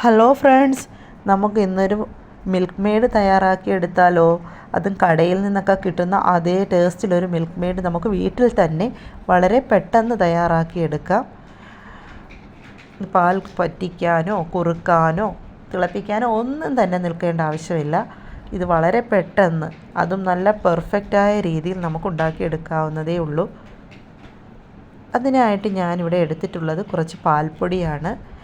Hello friends നമുക്ക് ഇന്നൊരു milk made തയ്യാറാക്കി എടുത്താലോ? അതും കടയിൽ നിന്നൊക്കെ കിട്ടുന്ന അതേ ടേസ്റ്റിലൊരു മിൽക്ക് മെയ്ഡ് നമുക്ക് വീട്ടിൽ തന്നെ വളരെ പെട്ടെന്ന് തയ്യാറാക്കി എടുക്കാം. പാൽ പറ്റിക്കാനോ കുറുക്കാനോ തിളപ്പിക്കാനോ ഒന്നും തന്നെ നിൽക്കേണ്ട ആവശ്യമില്ല. ഇത് വളരെ പെട്ടെന്ന് അതും നല്ല പെർഫെക്റ്റായ രീതിയിൽ നമുക്ക് ഉണ്ടാക്കിയെടുക്കാവുന്നതേ ഉള്ളൂ. അതിനായിട്ട് ഞാനിവിടെ എടുത്തിട്ടുള്ളത് കുറച്ച് പാൽപ്പൊടിയാണ്.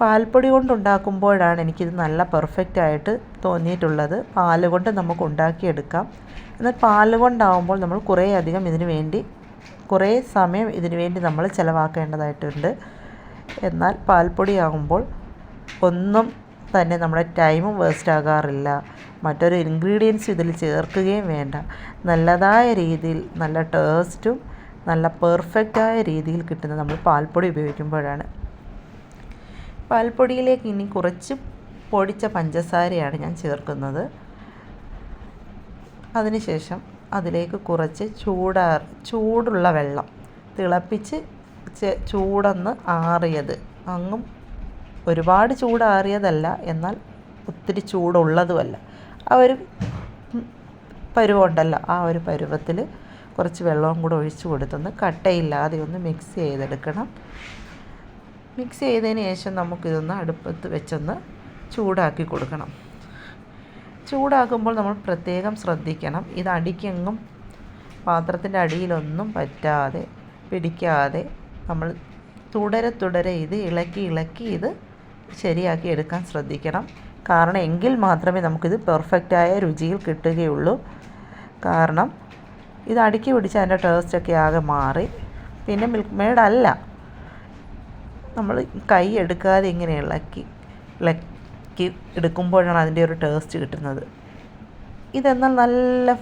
പാൽപ്പൊടി കൊണ്ടുണ്ടാക്കുമ്പോഴാണ് എനിക്കിത് നല്ല പെർഫെക്റ്റ് ആയിട്ട് തോന്നിയിട്ടുള്ളത്. പാൽ കൊണ്ട് നമുക്ക് ഉണ്ടാക്കിയെടുക്കാം. എന്നാൽ പാൽ കൊണ്ടാവുമ്പോൾ നമ്മൾ കുറേ അധികം ഇതിനു വേണ്ടി കുറേ സമയം ഇതിനു വേണ്ടി നമ്മൾ ചിലവാക്കേണ്ടതായിട്ടുണ്ട്. എന്നാൽ പാൽപ്പൊടി ആകുമ്പോൾ ഒന്നും തന്നെ നമ്മുടെ ടൈമും വേസ്റ്റ് ആകാറില്ല മറ്റൊരു ഇൻഗ്രീഡിയൻസ് ഇതിൽ ചേർക്കുകയും വേണ്ട. നല്ലതായ രീതിയിൽ നല്ല ടേസ്റ്റും നല്ല പെർഫെക്റ്റായ രീതിയിൽ കിട്ടുന്നത് നമ്മൾ പാൽപ്പൊടി ഉപയോഗിക്കുമ്പോഴാണ്. പാൽപ്പൊടിയിലേക്ക് ഇനി കുറച്ച് പൊടിച്ച പഞ്ചസാരയാണ് ഞാൻ ചേർക്കുന്നത്. അതിനുശേഷം അതിലേക്ക് കുറച്ച് ചൂടാ ചൂടുള്ള വെള്ളം തിളപ്പിച്ച് ചൂടൊന്ന് ആറിയത്. അങ്ങും ഒരുപാട് ചൂടാറിയതല്ല എന്നാൽ ഒത്തിരി ചൂടുള്ളതുമല്ല. ആ ഒരു പരുവമുണ്ടല്ലോ ആ ഒരു പരുവത്തിൽ കുറച്ച് വെള്ളവും കൂടെ ഒഴിച്ച് കൊടുത്തൊന്ന് കട്ടയില്ലാതെ ഒന്ന് മിക്സ് ചെയ്തെടുക്കണം. മിക്സ് ചെയ്തതിന് ശേഷം നമുക്കിതൊന്ന് അടുപ്പത്ത് വെച്ചൊന്ന് ചൂടാക്കി കൊടുക്കണം. ചൂടാക്കുമ്പോൾ നമ്മൾ പ്രത്യേകം ശ്രദ്ധിക്കണം. ഇത് അടിക്കെങ്ങും പാത്രത്തിന്റെ അടിയിലൊന്നും പറ്റാതെ പിടിക്കാതെ നമ്മൾ തുടരെ തുടരെ ഇത് ഇളക്കി ഇളക്കി ഇത് ശരിയാക്കി എടുക്കാൻ ശ്രദ്ധിക്കണം. കാരണം എങ്കിൽ മാത്രമേ നമുക്കിത് പെർഫെക്റ്റായ രുചിയിൽ കിട്ടുകയുള്ളൂ. കാരണം ഇത് അടുക്കി പിടിച്ച് അതിന്റെ ടേസ്റ്റൊക്കെ ആകെ മാറി. പിന്നെ മിൽക്ക് മെയ്ഡ് അല്ല നമ്മൾ കൈ എടുക്കാതെ ഇങ്ങനെ ഇളക്കി ഇളക്കി എടുക്കുമ്പോഴാണ് അതിന്റെ ഒരു ടേസ്റ്റ് കിട്ടുന്നത്. ഇതെന്നാൽ നല്ല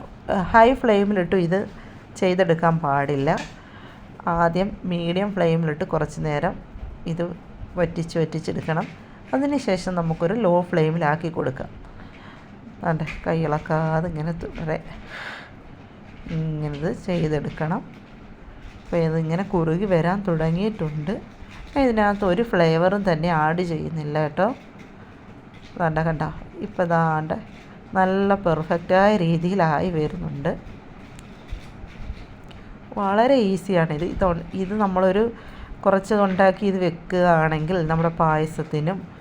ഹൈ ഫ്ലെയിമിലിട്ട് ഇത് ചെയ്തെടുക്കാൻ പാടില്ല. ആദ്യം മീഡിയം ഫ്ലെയിമിലിട്ട് കുറച്ച് നേരം ഇത് വറ്റിച്ച് വറ്റിച്ചെടുക്കണം. അതിനുശേഷം നമുക്കൊരു ലോ ഫ്ലെയിമിലാക്കി കൊടുക്കാം. അതെ കൈ ഇളക്കാതെ ഇങ്ങനെ തുടരെ ഇങ്ങനെ ചെയ്തെടുക്കണം. അപ്പോൾ ഇതിങ്ങനെ കുറുകി വരാൻ തുടങ്ങിയിട്ടുണ്ട്. ഇതിനകത്ത് ഒരു ഫ്ലേവറും തന്നെ ആഡ് ചെയ്യുന്നില്ല കേട്ടോ. കണ്ട കണ്ട. ഇപ്പോൾ ദാണ്ട് നല്ല പെർഫെക്റ്റായ രീതിയിലായി വരുന്നുണ്ട്. വളരെ ഈസിയാണ് ഇത്. ഇത് ഇത് നമ്മളൊരു കുറച്ച് ഉണ്ടാക്കി ഇത് വെക്കുകയാണെങ്കിൽ നമ്മുടെ പായസത്തിനും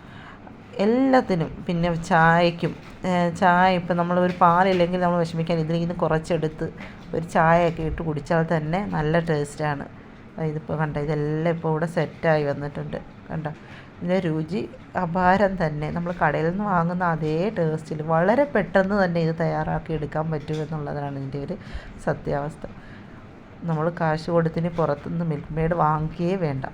എല്ലാത്തിനും പിന്നെ ചായക്കും ചായ ഇപ്പം നമ്മൾ ഒരു പാലില്ലെങ്കിൽ നമ്മൾ വിഷമിക്കാൻ ഇതിൽ നിന്ന് കുറച്ചെടുത്ത് ഒരു ചായയൊക്കെ ഇട്ട് കുടിച്ചാൽ തന്നെ നല്ല ടേസ്റ്റാണ് ഇതിപ്പോൾ കണ്ട ഇതെല്ലാം ഇപ്പോൾ ഇവിടെ സെറ്റായി വന്നിട്ടുണ്ട്. കണ്ട? ഇതിന്റെ രുചി അപാരം തന്നെ. നമ്മൾ കടയിൽ നിന്ന് വാങ്ങുന്ന അതേ ടേസ്റ്റിൽ വളരെ പെട്ടെന്ന് തന്നെ ഇത് തയ്യാറാക്കി എടുക്കാൻ പറ്റും എന്നുള്ളതാണ് ഇതിന്റെ ഒരു സത്യാവസ്ഥ. നമ്മൾ കാശ് കൊടുത്തിന് പുറത്തുനിന്ന് മിൽക്ക് മെയ്ഡ് വാങ്ങിക്കുകയേ വേണ്ട.